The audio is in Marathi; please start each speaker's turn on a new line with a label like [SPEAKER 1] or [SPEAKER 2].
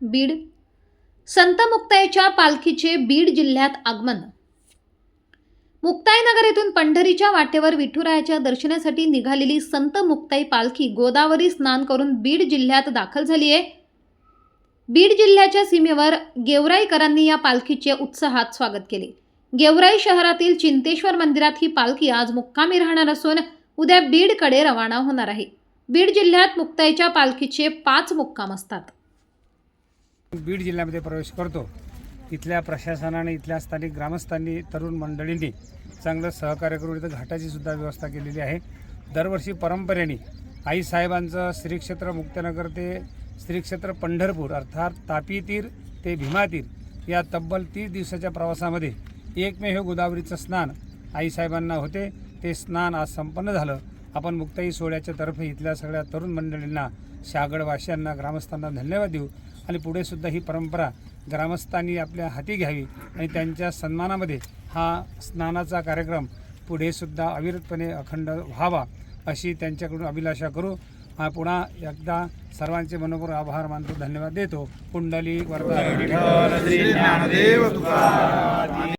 [SPEAKER 1] बीड. संत मुक्ताईच्या पालखीचे बीड जिल्ह्यात आगमन. मुक्ताईनगर येथून पंढरीच्या वाटेवर विठुरायाच्या दर्शनासाठी निघालेली संत मुक्ताई पालखी गोदावरी स्नान करून बीड जिल्ह्यात दाखल झाली आहे बीड जिल्ह्याच्या सीमेवर गेवराईकरांनी या पालखीचे उत्साहात स्वागत केले. गेवराई शहरातील चिंतेश्वर मंदिरात ही पालखी आज मुक्कामी राहणार असून उद्या बीडकडे रवाना होणार आहे. बीड जिल्ह्यात मुक्ताईच्या पालखीचे पाच मुक्काम असतात.
[SPEAKER 2] बीड जिल्ह्यामध्ये प्रवेश करतो. इथल्या प्रशासनाने इथल्या स्थानिक ग्रामस्थांनी तरुण मंडळींनी चांगलं सहकार्य करून इथं घाटाची सुद्धा व्यवस्था केलेली आहे. दरवर्षी परंपरेने आईसाहेबांचं श्रीक्षेत्र मुक्तनगर ते श्रीक्षेत्र पंढरपूर अर्थात तापी तीर ते भीमातीर या तब्बल तीस दिवसाच्या प्रवासामध्ये एकमेव गोदावरीचं स्नान आईसाहेबांना होते. ते स्नान आज संपन्न झालं. आपण मुक्ताई सोहळ्याच्या तर्फे इथल्या सगळ्या तरुण मंडळींना शागडवासियांना ग्रामस्थांना धन्यवाद देऊ. आणि पुढेसुद्धा ही परंपरा ग्रामस्थांनी आपल्या हाती घ्यावी आणि त्यांच्या सन्मानामध्ये हा स्नानाचा कार्यक्रम पुढेसुद्धा अविरतपणे अखंड व्हावा अशी त्यांच्याकडून अभिलाषा करू. हा पुन्हा एकदा सर्वांचे मनोपूर आभार मानतो धन्यवाद देतो. कुंडली वर्धा